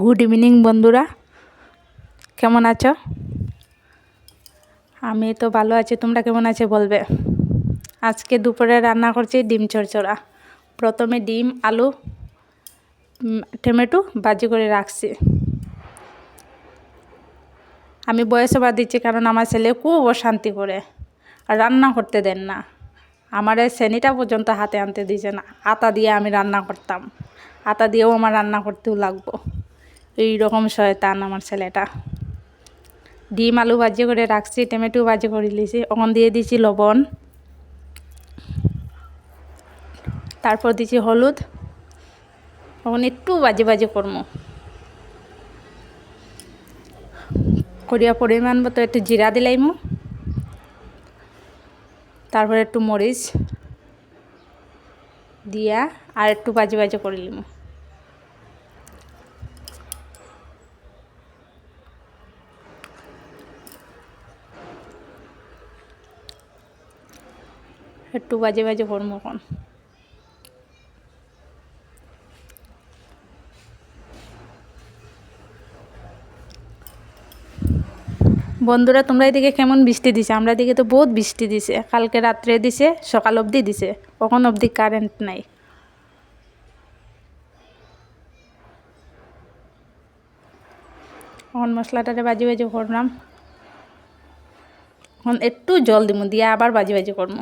Good evening বন্ধুরা। কেমন আছো? আমি তো ভালো আছি। তোমরা কেমন আছো বলবে? আজকে দুপুরে রান্না করছি ডিম চড়চড়া। প্রথমে ডিম, আলু টমেটো ভাজি করে রাখছি। আমি বয়সে বাদ দিচ্ছি কারণ আমার ছেলে খুব অশান্তি করে। আর রান্না করতে দেন না। আমার এই শ্রেণীটা পর্যন্ত হাতে আনতে দিয়েছে না। আটা দিয়ে আমি রান্না করতাম। আটা দিয়েও আমার রান্না করতেও লাগবো। এই রকম শয়তান আমার ছেলেটা। ডিম আলু ভাজি করে রাখছি, টমেটো ভাজি করে দিয়েছি ওখান দিয়ে দিয়েছি লবণ। তারপর দিয়েছি হলুদ। ওখান একটু বাজে বাজি করব করিয়া পরিমাণ মতো একটু জিরা দিলাইমু। তারপরে একটু মরিচ দিয়া আর একটু বাজে বাজে করে লিমু একটু বাজে বাজে করব এখন। বন্ধুরা, তোমরা এদিকে কেমন বৃষ্টি দিছে? আমরা এদিকে তো বহুত বৃষ্টি দিছে। কালকে রাত্রে দিছে, সকাল অবধি দিছে। কখন অবধি কারেন্ট নাই? এখন মশলাটারে বাজি বাজি করলাম। এখন একটু জল দিব দিয়ে আবার বাজি বাজি করব।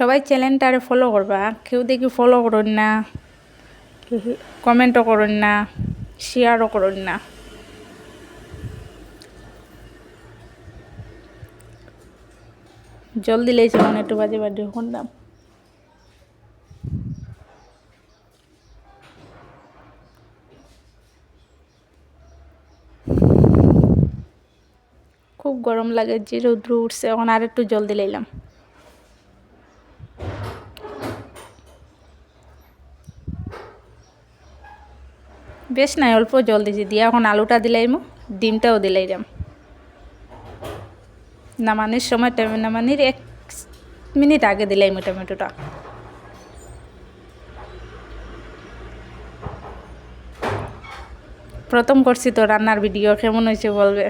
সবাই চ্যানেলটারে ফলো করবা। কেউ দেখি ফলো করুন না কমেন্টও করুন না শেয়ারও করুন না। জলদি লেগেছে মনে একটু বাজে বাজে করলাম খুব গরম লাগে যে রৌদ্র উঠছে, এখন আর একটু জলদি লাইলাম বেশ নাই, অল্প জল দিয়েছি। দিয়ে এখন আলুটা দিলাইমু ডিমটাও দিলাইলাম নামানির সময় টমে নামানির এক মিনিট আগে দিলাইমু টমেটোটা। প্রথম করছি তো রান্নার ভিডিও, কেমন হয়েছে বলবে?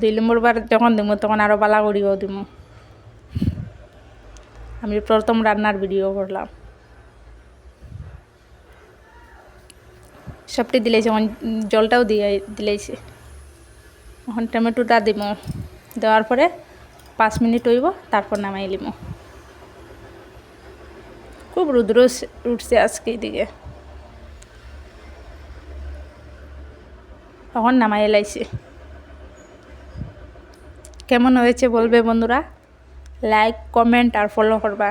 দুই নম্বর বার যখন দিব তখন আরও বালা করিও দিব আমি প্রথম রান্নার ভিডিও করলাম। সবটি দিলেছি এখন জলটাও দিয়ে দিলেছি। এখন টমেটোটা দিব। দেওয়ার পরে পাঁচ মিনিট হইব, তারপর নামাই লিব। খুব রুদ্র উঠছে আজকে এদিকে। এখন নামাই এলাইছি কেমন হয়েছে বলবে বন্ধুরা? লাইক, কমেন্ট আর ফলো করবা।